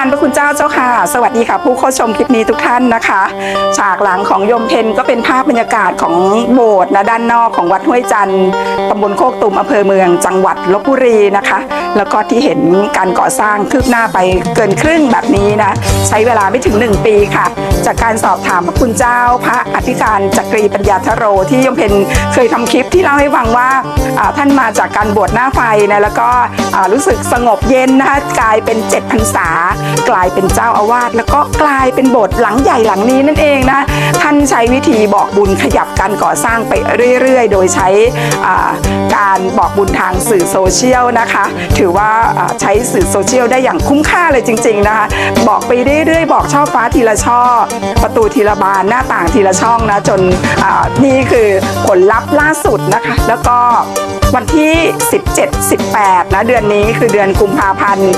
การพระคุณเจ้าเจ้าค่ะ สวัสดีค่ะ ผู้เข้าชมคลิปนี้ทุกท่านนะคะ ฉากหลังของโยมเพนก็เป็นภาพบรรยากาศของโบสถ์นะด้านนอกของวัดห้วยจันทร์ตำบลโคกตุ่มอำเภอเมืองจังหวัดลบบุรีนะคะ แล้วก็ที่เห็นการก่อสร้างคืบหน้าไปเกินครึ่งแบบนี้นะ ใช้เวลาไม่ถึง 1 ปีค่ะ จากการสอบถามพระคุณเจ้า พระอธิการจักรีปัญญาธโร ที่โยมเพนเคยทำคลิปที่เล่าให้ฟังว่าท่านมาจากการบวชหน้าไฟนะแล้วก็รู้สึกสงบเย็นนะคะกลายเป็น7พรรษากลายเป็นเจ้าอาวาสแล้วก็กลายเป็นโบสถ์หลังใหญ่หลังนี้นั่นเองนะท่านใช้วิธีบอกบุญขยับการก่อสร้างไปเรื่อย ๆ โดยใช้การบอกบุญทางสื่อโซเชียลนะคะ ถือว่าใช้สื่อโซเชียลได้อย่างคุ้มค่าเลยจริง ๆนะคะ บอกไปเรื่อยๆ บอกช่อฟ้าทีละช่อ ประตูทีละบานหน้าต่างทีละช่องนะจนนี่คือผลลัพธ์ล่าสุดนะคะ แล้วก็ วันที่ 17 18 นะเดือนนี้คือเดือนกุมภาพันธ์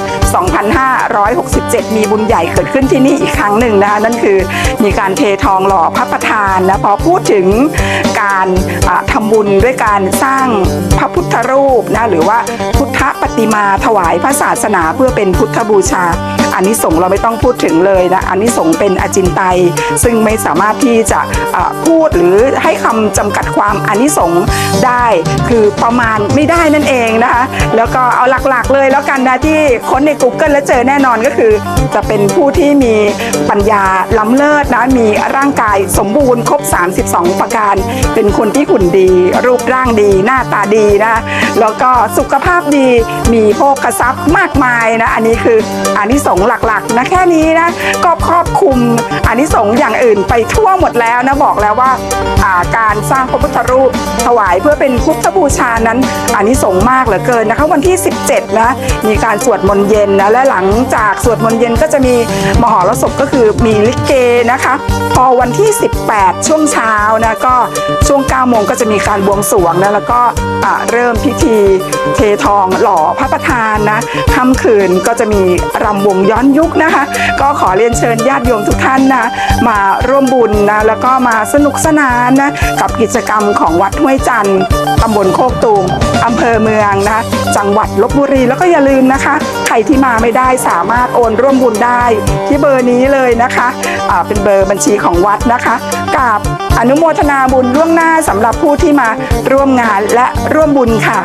2567 มีบุญใหญ่เกิดขึ้นที่นี่อีกครั้งหนึ่งนะคะนั่นคือมีการเททองหล่อพระประธานนะพอพูดถึงการอ่าทำบุญด้วยการสร้างพระพุทธรูปนะหรือว่าพุทธปฏิมาถวายพระศาสนาเพื่อเป็นพุทธบูชาอันนี้สงส์เราไม่ต้องพูดถึงเลยนะอันนี้สงส์เป็นอจินไตย ซึ่งไม่สามารถที่จะพูดหรือให้คำจำกัดความอันนี้สงส์ได้คือประมาณไม่ได้นั่นเองนะคะ แล้วก็เอาหลักๆเลยแล้วกันนะที่ค้นใน Google แล้วเจอแน่นอนก็คือ จะเป็นผู้ที่มีปัญญาล้ำเลิศนะมีร่างกายสมบูรณ์ครบ 32 ประการ เป็นคนที่หุ่นดี รูปร่างดี หน้าตาดีนะแล้วก็สุขภาพดีมีโภคทรัพย์มากมายนะอันนี้คืออานิสงส์หลักๆนะแค่นี้นะก็ครอบคลุมอานิสงส์อย่างอื่นไปทั่วหมดแล้วนะบอกแล้วว่าาการสร้างพระพุทธรูปถวายเพื่อเป็นพุทธบูชานั้นอานิสงส์มากเหลือเกินนะคะวันที่ 17 นะ มีการสวดมนต์เย็นนะและหลังจากสวดมนต์เย็นก็จะมีมหรสพก็คือมีลิเกนะคะ พอวันที่ 18 ช่วงเช้านะก็ช่วง9โมงก็จะมีการบวงสรวงนะแล้วก็เริ่มพิธีเททองหล่อพระประธานนะค่ำคืนก็จะมีรำวงย้อนยุคนะคะ ก็ขอเรียนเชิญญาติโยมทุกท่านนะมาร่วมบุญนะแล้วก็มาสนุกสนานนะกับกิจกรรมของวัดห้วยจันทร์ตำบลโคกตูอำเภอเมืองนะจังหวัดลบบุรีแล้วก็อย่าลืมนะคะ ใครที่มาไม่ได้สามารถโอนร่วมบุญได้ที่เบอร์นี้เลยนะคะเป็นเบอร์บัญชีของวัดนะคะกับอนุโมทนาบุญล่วงหน้าสำหรับผู้ที่มาร่วมงานและร่วมบุญค่ะ